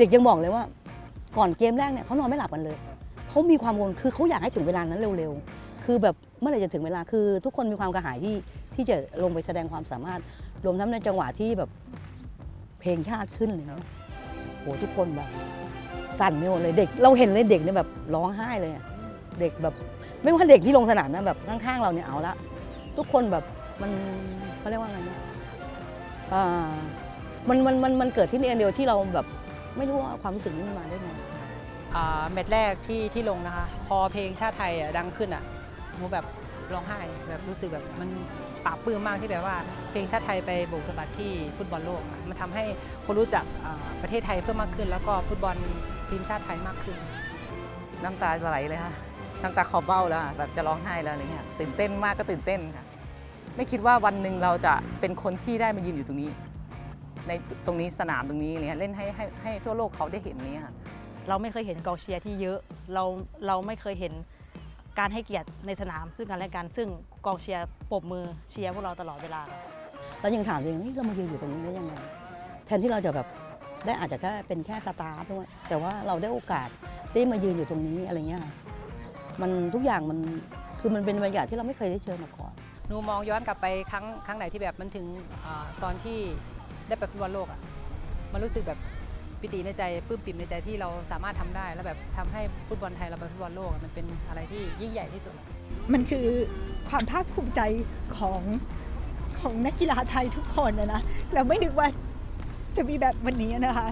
เด็กยังบอกเลยว่า ก่อนเกมแรกเนี่ยเขานอนไม่หลับกันเลยเขามีความกังวลคือเขาอยากให้ถึงเวลานั้นเร็วๆ คือแบบเมื่อไหร่จะถึงเวลาคือ ทุกคนมีความกระหายที่ที่จะลงไปแสดงความสามารถ รวมทั้งในจังหวะที่แบบเพลงชาติขึ้นเลยนะโหทุกคนแบบสั่นไปหมดเลยเด็ก เราเห็นเลยเด็กเนี่ยแบบร้องไห้เลยเด็กแบบไม่ว่าเด็กที่ลงสนามนะแบบข้างๆเราเนี่ยเอาละทุกคนแบบมันเขาเรียกว่าไงนะอ่ามันมันมันมันเกิดที่นี่อันเดียวที่เราแบบ ไม่รู้ว่าความรู้สึกนี้มันมาได้ไงอ่าแมตช์แรกที่ที่ลงนะคะ พอเพลงชาติไทยอะดังขึ้นอะหนูแบบร้องไห้แบบรู้สึกแบบมันปลาบปลื้มมากที่แบบว่า เพลงชาติไทยไปโบกสะบัดที่ฟุตบอลโลกอะมันทำให้คนรู้จักอ่าประเทศไทยเพิ่มมากขึ้น แล้วก็ฟุตบอลทีมชาติไทยมากขึ้น น้ำตาจะไหลเลยค่ะน้ำตาคลอเบ้าแล้วอะแบบจะร้องไห้แล้วอะไรเงี้ยตื่นเต้นมากก็ตื่นเต้นค่ะ ไม่คิดว่าวันหนึ่งเราจะเป็นคนที่ได้มายืนอยู่ตรงนี้ ในตรงนี้สนามตรงนี้อะไรเนี่ยเล่นให้ให้ให้ทั่วโลกเขาได้เห็นนี้ค่ะเราไม่เคยเห็นกองเชียร์ที่เยอะ เราเราไม่เคยเห็นการให้เกียรติในสนามซึ่งกันและกันซึ่งกองเชียร์ปรบมือเชียร์พวกเราตลอดเวลาแล้วยังถามตัวเองว่าเฮ้ยเรามายืนอยู่ตรงนี้ได้ยังไงแทนที่เราจะแบบได้อาจจะแค่เป็นแค่สตาร์ทด้วยแต่ว่าเราได้โอกาสได้มายืนอยู่ตรงนี้อะไรเงี้ยค่ะมันทุกอย่างมันคือมันเป็นบรรยากาศที่เราไม่เคยได้เจอมาก่อนหนูมองย้อนกลับไปครั้งครั้งไหนที่แบบมันถึงอาตอนที่ ได้ไปฟุตบอลโลกอะมันรู้สึกแบบปิติในใจปลื้มปิ่มในใจที่เราสามารถทำได้ แล้วแบบทำให้ฟุตบอลไทยเราไปฟุตบอลโลกมันเป็นอะไรที่ยิ่งใหญ่ที่สุด มันคือความภาคภูมิใจของของนักกีฬาไทยทุกคนนะนะเราไม่นึกว่าจะมีแบบวันนี้นะคะ